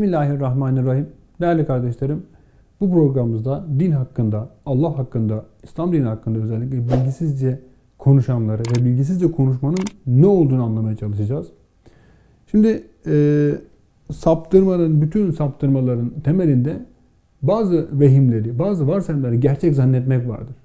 Bismillahirrahmanirrahim. Değerli kardeşlerim, bu programımızda din hakkında, Allah hakkında, İslam dini hakkında özellikle bilgisizce konuşanları ve bilgisizce konuşmanın ne olduğunu anlamaya çalışacağız. Şimdi e, saptırmanın, bütün saptırmaların temelinde bazı vehimleri, bazı varsayımları gerçek zannetmek vardır.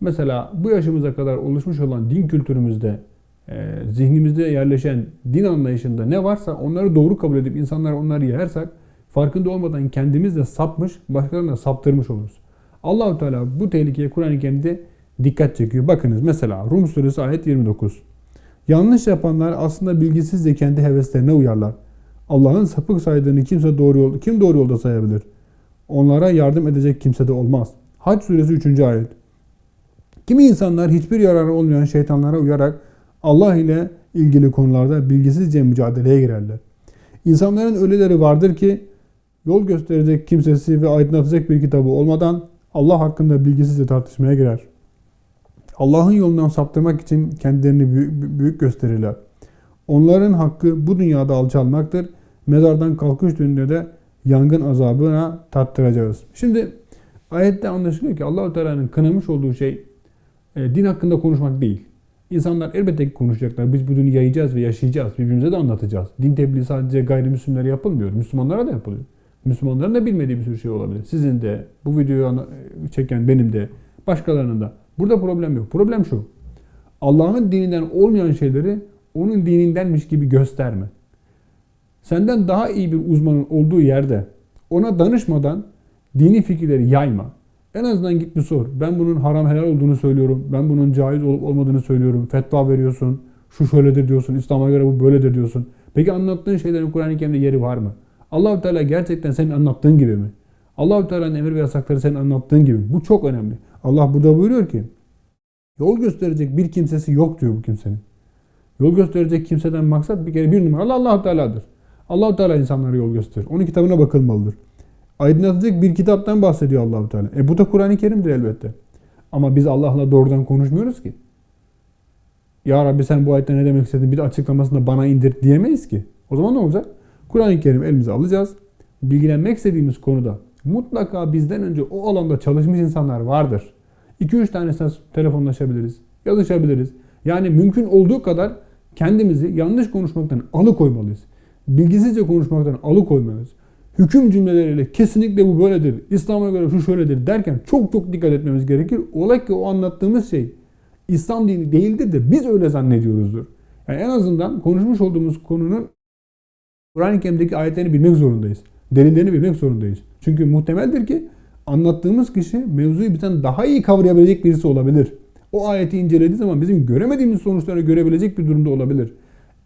Mesela bu yaşımıza kadar oluşmuş olan din kültürümüzde, e, zihnimizde yerleşen din anlayışında ne varsa onları doğru kabul edip insanlar onları yersak farkında olmadan kendimiz de sapmış, başkalarına saptırmış oluruz. Allahu Teala bu tehlikeye Kur'an-ı Kerim'de dikkat çekiyor. Bakınız mesela Rum suresi ayet 29. Yanlış yapanlar aslında bilgisizce kendi heveslerine uyarlar. Allah'ın sapık saydığını kimse doğru yol, kim doğru yolda sayabilir? Onlara yardım edecek kimse de olmaz. Hac suresi 3. ayet. Kimi insanlar hiçbir yararı olmayan şeytanlara uyarak Allah ile ilgili konularda bilgisizce mücadeleye girerler. İnsanların öyleleri vardır ki yol gösterecek kimsesi ve aydınlatacak bir kitabı olmadan Allah hakkında bilgisizce tartışmaya girer. Allah'ın yolundan saptırmak için kendilerini büyük, büyük gösterirler. Onların hakkı bu dünyada alçalmaktır. Mezardan kalkış gününde de yangın azabına tattıracağız. Şimdi ayette anlaşılıyor ki Allahu Teala'nın kınamış olduğu şey e, din hakkında konuşmak değil. İnsanlar elbette ki konuşacaklar. Biz bu dini yayacağız ve yaşayacağız. Birbirimize de anlatacağız. Din tebliği sadece gayrimüslimlere yapılmıyor. Müslümanlara da yapılıyor. Müslümanların da bilmediği bir sürü şey olabilir. Sizin de, bu videoyu çeken benim de, başkalarının da. Burada problem yok. Problem şu. Allah'ın dininden olmayan şeyleri onun dinindenmiş gibi gösterme. Senden daha iyi bir uzmanın olduğu yerde ona danışmadan dini fikirleri yayma. En azından git bir sor. Ben bunun haram helal olduğunu söylüyorum. Ben bunun caiz olup olmadığını söylüyorum. Fetva veriyorsun. Şu şöyledir diyorsun. İslam'a göre bu böyledir diyorsun. Peki anlattığın şeylerin Kur'an-ı Kerim'de yeri var mı? Allahu Teala gerçekten senin anlattığın gibi mi? Allahu Teala'nın emir ve yasakları senin anlattığın gibi mi? Bu çok önemli. Allah burada buyuruyor ki yol gösterecek bir kimsesi yok diyor bu kimsenin. Yol gösterecek kimseden maksat bir kere bir numaralı Allah Teala'dır. Allah Teala insanlara yol gösterir. Onun kitabına bakılmalıdır. Aydınlatacak bir kitaptan bahsediyor Allahu Teala. E bu da Kur'an-ı Kerim'dir elbette. Ama biz Allah'la doğrudan konuşmuyoruz ki. Ya Rabbi sen bu ayette ne demek istedin bir de açıklamasını bana indir diyemeyiz ki. O zaman ne olacak? Kur'an-ı Kerim elimize alacağız. Bilgilenmek istediğimiz konuda mutlaka bizden önce o alanda çalışmış insanlar vardır. 2-3 tanesine telefonlaşabiliriz, yazışabiliriz. Yani mümkün olduğu kadar kendimizi yanlış konuşmaktan alıkoymalıyız. Bilgisizce konuşmaktan alıkoymalıyız. Hüküm cümleleriyle kesinlikle bu böyledir, İslam'a göre şu şöyledir derken çok çok dikkat etmemiz gerekir. Ola ki o anlattığımız şey İslam dini değildir de biz öyle zannediyoruzdur. Yani en azından konuşmuş olduğumuz konunun Kur'an-ı Kerim'deki ayetlerini bilmek zorundayız. Delillerini bilmek zorundayız. Çünkü muhtemeldir ki anlattığımız kişi mevzuyu bizden daha iyi kavrayabilecek birisi olabilir. O ayeti incelediği zaman bizim göremediğimiz sonuçları görebilecek bir durumda olabilir.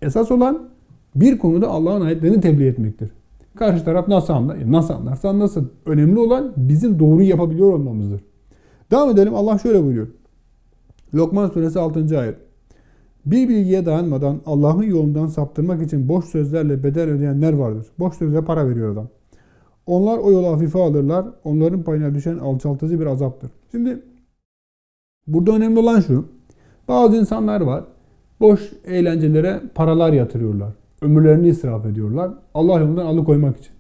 Esas olan bir konuda Allah'ın ayetlerini tebliğ etmektir. Karşı taraf nasıl anlar? Nasıl anlarsa anlasın. Önemli olan bizim doğruyu yapabiliyor olmamızdır. Devam edelim. Allah şöyle buyuruyor. Lokman suresi 6. ayet. Bir bilgiye dayanmadan Allah'ın yolundan saptırmak için boş sözlerle bedel ödeyenler vardır. Boş sözle para veriyor adam. Onlar o yolu hafife alırlar. Onların payına düşen alçaltıcı bir azaptır. Şimdi burada önemli olan şu. Bazı insanlar var. Boş eğlencelere paralar yatırıyorlar. Ömürlerini israf ediyorlar. Allah yolundan alıkoymak için.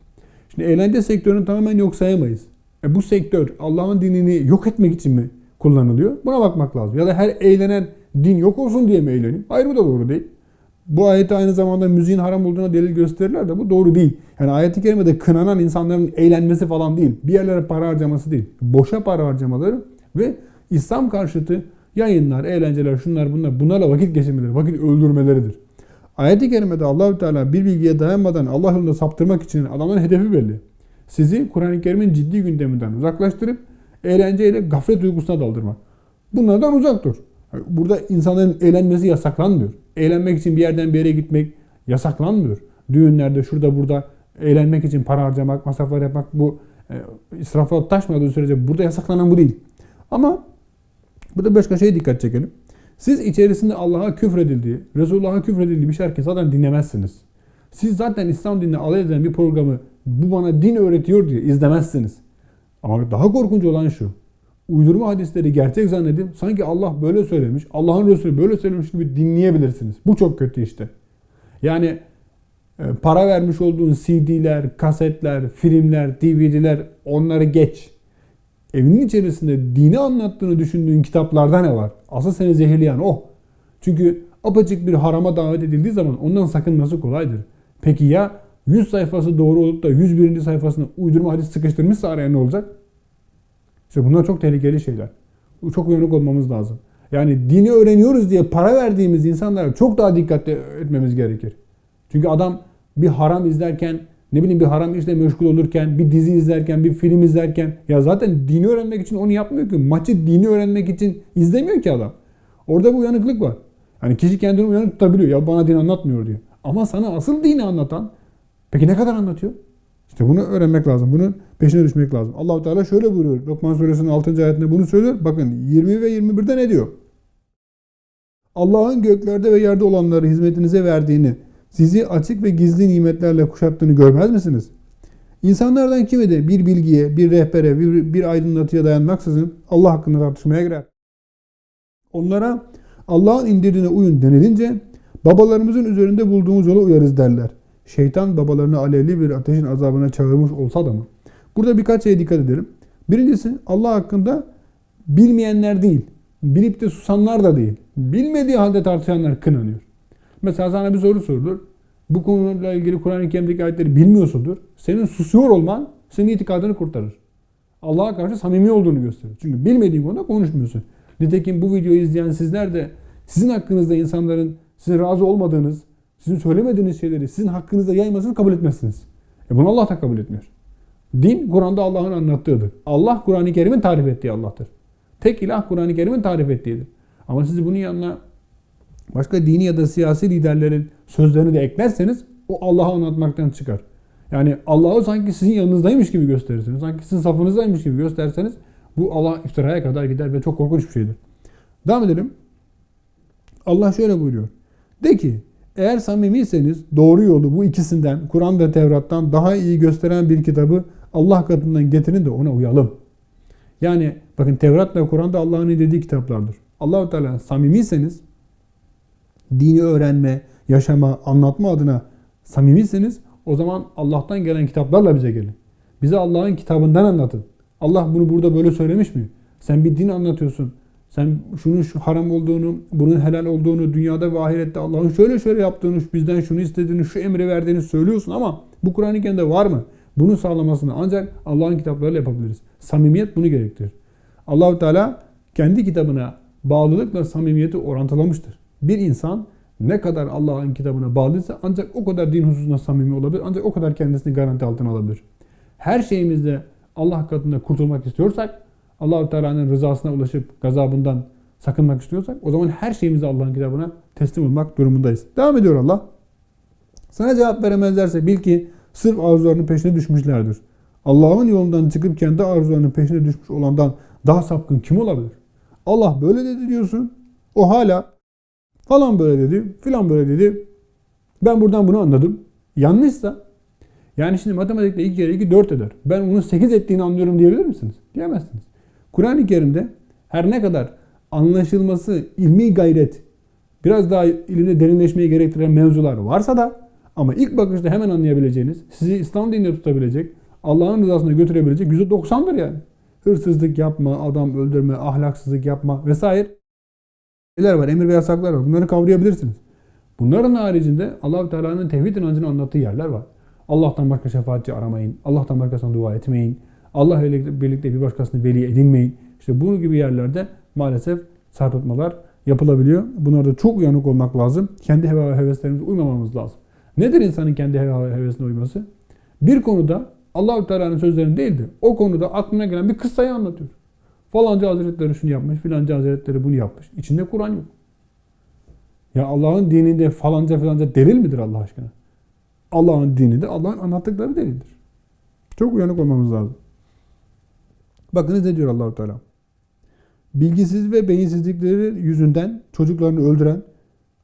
Şimdi eğlence sektörünü tamamen yok sayamayız. E bu sektör Allah'ın dinini yok etmek için mi kullanılıyor? Buna bakmak lazım. Ya da her eğlenen din yok olsun diye mi eğleniyor? Hayır bu da doğru değil. Bu ayette aynı zamanda müziğin haram olduğuna delil gösterirler de bu doğru değil. Yani ayet-i kerimede kınanan insanların eğlenmesi falan değil. Bir yerlere para harcaması değil. Boşa para harcamaları ve İslam karşıtı yayınlar, eğlenceler, şunlar bunlar bunlarla vakit geçirmeleri, vakit öldürmeleridir. Ayet-i kerimede Allahü Teala bir bilgiye dayanmadan Allah yolunda saptırmak için adamların hedefi belli. Sizi Kur'an-ı Kerim'in ciddi gündeminden uzaklaştırıp eğlenceyle gaflet duygusuna daldırmak. Bunlardan uzak dur. Burada insanların eğlenmesi yasaklanmıyor. Eğlenmek için bir yerden bir yere gitmek yasaklanmıyor. Düğünlerde şurada burada eğlenmek için para harcamak, masraflar yapmak bu e, israfa taşmadığı sürece burada yasaklanan bu değil. Ama burada başka şeye dikkat çekelim. Siz içerisinde Allah'a küfredildiği, Resulullah'a küfredildiği bir şarkı zaten dinlemezsiniz. Siz zaten İslam dinine alay edilen bir programı bu bana din öğretiyor diye izlemezsiniz. Ama daha korkunç olan şu. Uydurma hadisleri gerçek zannedip sanki Allah böyle söylemiş, Allah'ın Resulü böyle söylemiş gibi dinleyebilirsiniz. Bu çok kötü işte. Yani e, para vermiş olduğun CD'ler, kasetler, filmler, DVD'ler onları geç. Evinin içerisinde dini anlattığını düşündüğün kitaplarda ne var? Asıl seni zehirleyen o. Çünkü apacık bir harama davet edildiği zaman ondan sakınması kolaydır. Peki ya 100 sayfası doğru olup da 101. sayfasına uydurma hadis sıkıştırmışsa araya ne olacak? İşte bunlar çok tehlikeli şeyler. Çok uyanık olmamız lazım. Yani dini öğreniyoruz diye para verdiğimiz insanlara çok daha dikkatli etmemiz gerekir. Çünkü adam bir haram izlerken, ne bileyim bir haram işle meşgul olurken, bir dizi izlerken, bir film izlerken ya zaten dini öğrenmek için onu yapmıyor ki. Maçı dini öğrenmek için izlemiyor ki adam. Orada bir uyanıklık var. Yani kişi kendini uyanık tutabiliyor. Ya bana din anlatmıyor diyor. Ama sana asıl dini anlatan peki ne kadar anlatıyor? İşte bunu öğrenmek lazım. Bunun peşine düşmek lazım. Allahu Teala şöyle buyuruyor. Lokman suresinin 6. ayetinde bunu söylüyor. Bakın 20 ve 21'de ne diyor? Allah'ın göklerde ve yerde olanları hizmetinize verdiğini, sizi açık ve gizli nimetlerle kuşattığını görmez misiniz? İnsanlardan kimi de bir bilgiye, bir rehbere, bir, bir aydınlatıya dayanmaksızın Allah hakkında tartışmaya girer. Onlara Allah'ın indirdiğine uyun denilince babalarımızın üzerinde bulduğumuz yola uyarız derler. Şeytan babalarını alevli bir ateşin azabına çağırmış olsa da mı? Burada birkaç şeye dikkat edelim. Birincisi Allah hakkında bilmeyenler değil, bilip de susanlar da değil. Bilmediği halde tartışanlar kınanıyor. Mesela sana bir soru sorulur. Bu konuyla ilgili Kur'an-ı Kerim'deki ayetleri bilmiyorsundur. Senin susuyor olman senin itikadını kurtarır. Allah'a karşı samimi olduğunu gösterir. Çünkü bilmediğin konuda konuşmuyorsun. Nitekim bu videoyu izleyen sizler de sizin hakkınızda insanların sizin razı olmadığınız, sizin söylemediğiniz şeyleri sizin hakkınızda yaymasını kabul etmezsiniz. E bunu Allah da kabul etmiyor. Din Kur'an'da Allah'ın anlattığıdır. Allah Kur'an-ı Kerim'in tarif ettiği Allah'tır. Tek ilah Kur'an-ı Kerim'in tarif ettiğidir. Ama siz bunun yanına başka dini ya da siyasi liderlerin sözlerini de eklerseniz o Allah'ı anlatmaktan çıkar. Yani Allah'ı sanki sizin yanınızdaymış gibi gösterirsiniz. Sanki sizin safınızdaymış gibi gösterseniz bu Allah iftiraya kadar gider ve çok korkunç bir şeydir. Devam edelim. Allah şöyle buyuruyor. De ki eğer samimiyseniz doğru yolu bu ikisinden Kur'an ve Tevrat'tan daha iyi gösteren bir kitabı Allah katından getirin de ona uyalım. Yani bakın Tevrat ve Kur'an da Allah'ın dediği kitaplardır. Allahu Teala samimiyseniz dini öğrenme, yaşama, anlatma adına samimiyseniz o zaman Allah'tan gelen kitaplarla bize gelin. Bize Allah'ın kitabından anlatın. Allah bunu burada böyle söylemiş mi? Sen bir din anlatıyorsun. Sen şunun şu haram olduğunu, bunun helal olduğunu, dünyada ve ahirette Allah'ın şöyle şöyle yaptığını, bizden şunu istediğini, şu emri verdiğini söylüyorsun ama bu Kur'an-ı Kerim'de var mı? Bunu sağlamasını ancak Allah'ın kitaplarıyla yapabiliriz. Samimiyet bunu gerektirir. Allahu Teala kendi kitabına bağlılıkla samimiyeti orantılamıştır. Bir insan ne kadar Allah'ın kitabına bağlıysa ancak o kadar din hususunda samimi olabilir. Ancak o kadar kendisini garanti altına alabilir. Her şeyimizde Allah katında kurtulmak istiyorsak, Allahu Teala'nın rızasına ulaşıp gazabından sakınmak istiyorsak o zaman her şeyimizi Allah'ın kitabına teslim olmak durumundayız. Devam ediyor Allah. Sana cevap veremezlerse bil ki sırf arzularının peşine düşmüşlerdir. Allah'ın yolundan çıkıp kendi arzularının peşine düşmüş olandan daha sapkın kim olabilir? Allah böyle dedi diyorsun. O hala falan böyle dedi, filan böyle dedi. Ben buradan bunu anladım. Yanlışsa yani şimdi matematikte 2 kere 2 4 eder. Ben onun 8 ettiğini anlıyorum diyebilir misiniz? Diyemezsiniz. Kur'an-ı Kerim'de her ne kadar anlaşılması, ilmi gayret, biraz daha ilimde derinleşmeyi gerektiren mevzular varsa da ama ilk bakışta hemen anlayabileceğiniz, sizi İslam dininde tutabilecek, Allah'ın rızasına götürebilecek %90'dır yani. Hırsızlık yapma, adam öldürme, ahlaksızlık yapma vesaire şeyler var, emir ve yasaklar var. Bunları kavrayabilirsiniz. Bunların haricinde Allah Teala'nın tevhid inancını anlattığı yerler var. Allah'tan başka şefaatçi aramayın. Allah'tan başkasına dua etmeyin. Allah ile birlikte bir başkasını veli edinmeyin. İşte bu gibi yerlerde maalesef sarpıtmalar yapılabiliyor. Bunlarda çok uyanık olmak lazım. Kendi heva ve heveslerimize uymamamız lazım. Nedir insanın kendi heva ve hevesine uyması? Bir konuda Allahu Teala'nın sözlerini değildi. O konuda aklına gelen bir kıssayı anlatıyor. Falanca hazretleri şunu yapmış, filanca hazretleri bunu yapmış. İçinde Kur'an yok. Ya Allah'ın dininde falanca filanca delil midir Allah aşkına? Allah'ın dini de Allah'ın anlattıkları delildir. Çok uyanık olmamız lazım. Bakınız ne diyor Allahu Teala. Bilgisiz ve beyinsizlikleri yüzünden çocuklarını öldüren,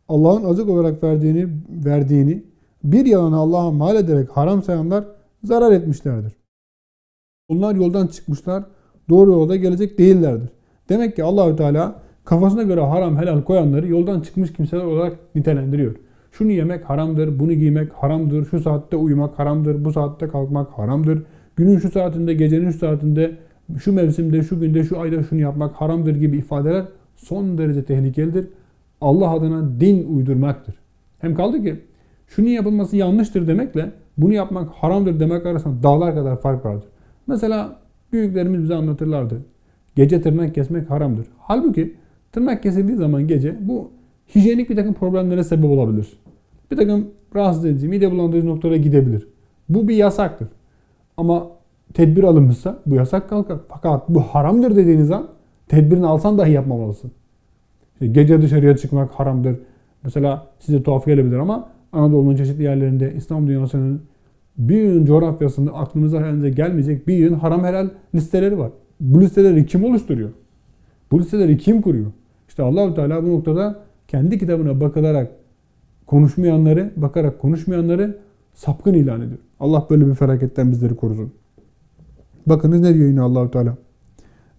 Allah'ın azık olarak verdiğini verdiğini bir yalanı Allah'a mal ederek haram sayanlar zarar etmişlerdir. Onlar yoldan çıkmışlar, doğru yolda gelecek değillerdir. Demek ki Allahü Teala kafasına göre haram helal koyanları yoldan çıkmış kimseler olarak nitelendiriyor. Şunu yemek haramdır, bunu giymek haramdır, şu saatte uyumak haramdır, bu saatte kalkmak haramdır. Günün şu saatinde, gecenin şu saatinde, şu mevsimde, şu günde, şu ayda şunu yapmak haramdır gibi ifadeler son derece tehlikelidir. Allah adına din uydurmaktır. Hem kaldı ki şunun yapılması yanlıştır demekle bunu yapmak haramdır demek arasında dağlar kadar fark vardır. Mesela büyüklerimiz bize anlatırlardı. Gece tırnak kesmek haramdır. Halbuki tırnak kesildiği zaman gece bu hijyenik bir takım problemlere sebep olabilir. Bir takım rahatsız edici, mide bulandırıcı noktalara gidebilir. Bu bir yasaktır. Ama tedbir alınmışsa bu yasak kalkar. Fakat bu haramdır dediğiniz an tedbirini alsan dahi yapmamalısın. Gece dışarıya çıkmak haramdır. Mesela size tuhaf gelebilir ama Anadolu'nun çeşitli yerlerinde İslam dünyasının bir yığın coğrafyasında aklınıza hayalinize gelmeyecek bir yığın haram helal listeleri var. Bu listeleri kim oluşturuyor? Bu listeleri kim kuruyor? İşte Allahu Teala bu noktada kendi kitabına bakılarak konuşmayanları, bakarak konuşmayanları sapkın ilan ediyor. Allah böyle bir felaketten bizleri korusun. Bakınız ne diyor yine Allahu Teala.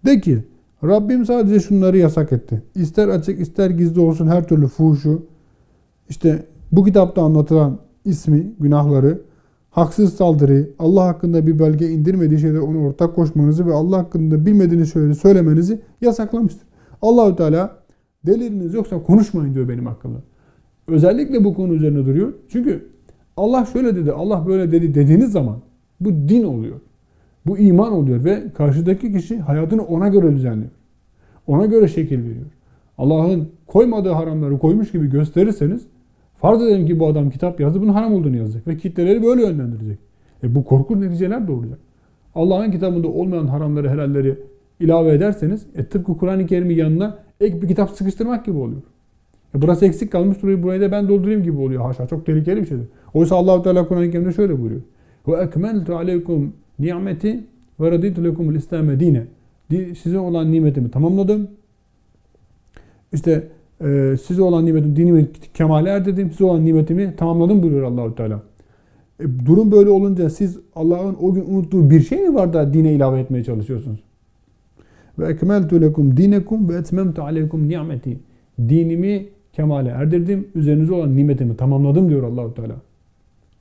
De ki Rabbim sadece şunları yasak etti. İster açık ister gizli olsun her türlü fuhuşu, işte bu kitapta anlatılan ismi, günahları, haksız saldırıyı, Allah hakkında bir belge indirmediği şeyde onu ortak koşmanızı ve Allah hakkında bilmediğiniz şeyleri söylemenizi yasaklamıştır. Allahü Teala deliliniz yoksa konuşmayın diyor benim hakkımda. Özellikle bu konu üzerine duruyor. Çünkü Allah şöyle dedi, Allah böyle dedi dediğiniz zaman bu din oluyor. Bu iman oluyor ve karşıdaki kişi hayatını ona göre düzenliyor. Ona göre şekil veriyor. Allah'ın koymadığı haramları koymuş gibi gösterirseniz farz edelim ki bu adam kitap yazdı bunun haram olduğunu yazacak ve kitleleri böyle yönlendirecek. E bu korkunç neticeler doğuracak. Allah'ın kitabında olmayan haramları helalleri ilave ederseniz e tıpkı Kur'an-ı Kerim'in yanına ek bir kitap sıkıştırmak gibi oluyor. E burası eksik kalmış duruyor burayı da ben doldurayım gibi oluyor. Haşa çok tehlikeli bir şeydir. Oysa Allah Teala Kur'an-ı Kerim'de şöyle buyuruyor. Aleykum nimeti ve raditu lekumul İslam'e dine. Size olan nimetimi tamamladım. İşte e, size olan nimetim, dinimi kemale erdirdim. Size olan nimetimi tamamladım buyuruyor Allahu Teala. E, durum böyle olunca siz Allah'ın o gün unuttuğu bir şey mi var da dine ilave etmeye çalışıyorsunuz? Ve ekmeltu lekum dinekum ve etmemtu aleykum nimeti. Dinimi kemale erdirdim. Üzerinize olan nimetimi tamamladım diyor Allahu Teala.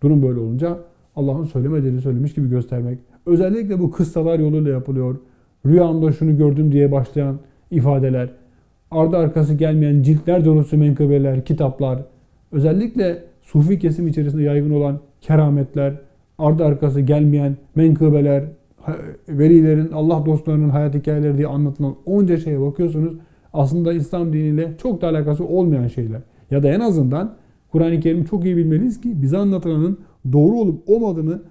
Durum böyle olunca Allah'ın söylemediğini söylemiş gibi göstermek. Özellikle bu kıssalar yoluyla yapılıyor. Rüyamda şunu gördüm diye başlayan ifadeler. Ardı arkası gelmeyen ciltler dolusu menkıbeler, kitaplar. Özellikle sufi kesim içerisinde yaygın olan kerametler, ardı arkası gelmeyen menkıbeler, velilerin, Allah dostlarının hayat hikayeleri diye anlatılan onca şeye bakıyorsunuz. Aslında İslam diniyle çok da alakası olmayan şeyler. Ya da en azından Kur'an-ı Kerim'i çok iyi bilmeliyiz ki bize anlatılanın doğru olup olmadığını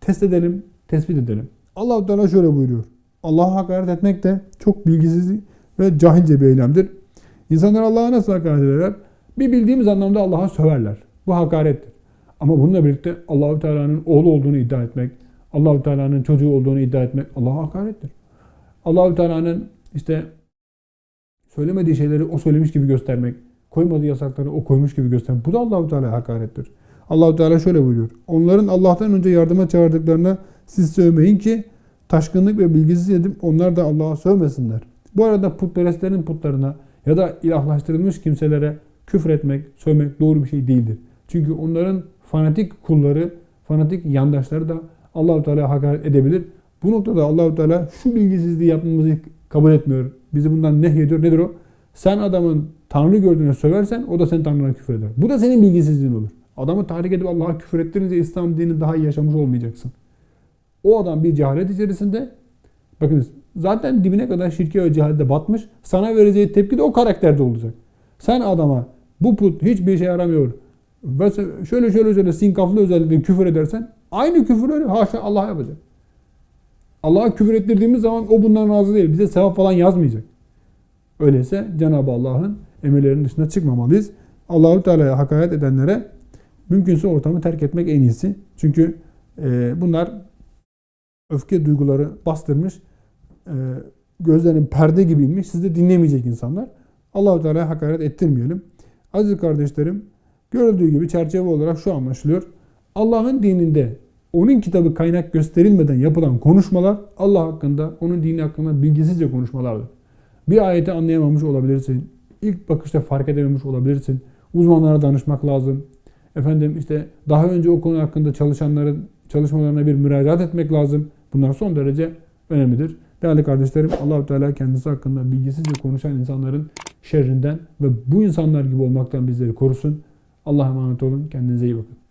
test edelim, tespit edelim. allah Teala şöyle buyuruyor. Allah'a hakaret etmek de çok bilgisiz ve cahilce bir eylemdir. İnsanlar Allah'a nasıl hakaret ederler? Bir bildiğimiz anlamda Allah'a söverler. Bu hakarettir. Ama bununla birlikte Allahu Teala'nın oğlu olduğunu iddia etmek, Allahu Teala'nın çocuğu olduğunu iddia etmek Allah'a hakarettir. Allahu Teala'nın işte söylemediği şeyleri o söylemiş gibi göstermek, koymadığı yasakları o koymuş gibi göstermek bu da Allahu Teala'ya hakarettir. Allahu Teala şöyle buyuruyor. Onların Allah'tan önce yardıma çağırdıklarına siz sövmeyin ki taşkınlık ve bilgisiz edip onlar da Allah'a sövmesinler. Bu arada putperestlerin putlarına ya da ilahlaştırılmış kimselere küfür etmek, sövmek doğru bir şey değildir. Çünkü onların fanatik kulları, fanatik yandaşları da Allahu Teala hakaret edebilir. Bu noktada Allahu Teala şu bilgisizliği yapmamızı kabul etmiyor. Bizi bundan nehyediyor. Nedir o? Sen adamın Tanrı gördüğünü söversen o da senin Tanrı'na küfür eder. Bu da senin bilgisizliğin olur. Adamı tahrik edip Allah'a küfür ettirince İslam dinini daha iyi yaşamış olmayacaksın. O adam bir cehalet içerisinde bakınız zaten dibine kadar şirke ve cehalete batmış. Sana vereceği tepki de o karakterde olacak. Sen adama bu put hiçbir şey yaramıyor ve şöyle şöyle şöyle sinkaflı özellikle küfür edersen aynı küfürleri haşa Allah yapacak. Allah'a küfür ettirdiğimiz zaman o bundan razı değil. Bize sevap falan yazmayacak. Öyleyse Cenab-ı Allah'ın emirlerinin dışına çıkmamalıyız. Allahu Teala'ya hakaret edenlere mümkünse ortamı terk etmek en iyisi. Çünkü e, bunlar öfke duyguları bastırmış, e, gözlerinin perde gibi inmiş, siz de dinlemeyecek insanlar. Allahu Teala'ya hakaret ettirmeyelim. Aziz kardeşlerim, görüldüğü gibi çerçeve olarak şu anlaşılıyor. Allah'ın dininde onun kitabı kaynak gösterilmeden yapılan konuşmalar Allah hakkında, onun dini hakkında bilgisizce konuşmalardır. Bir ayeti anlayamamış olabilirsin. İlk bakışta fark edememiş olabilirsin. Uzmanlara danışmak lazım. Efendim işte daha önce o konu hakkında çalışanların çalışmalarına bir müracaat etmek lazım. Bunlar son derece önemlidir. Değerli kardeşlerim Allahu Teala kendisi hakkında bilgisizce konuşan insanların şerrinden ve bu insanlar gibi olmaktan bizleri korusun. Allah'a emanet olun. Kendinize iyi bakın.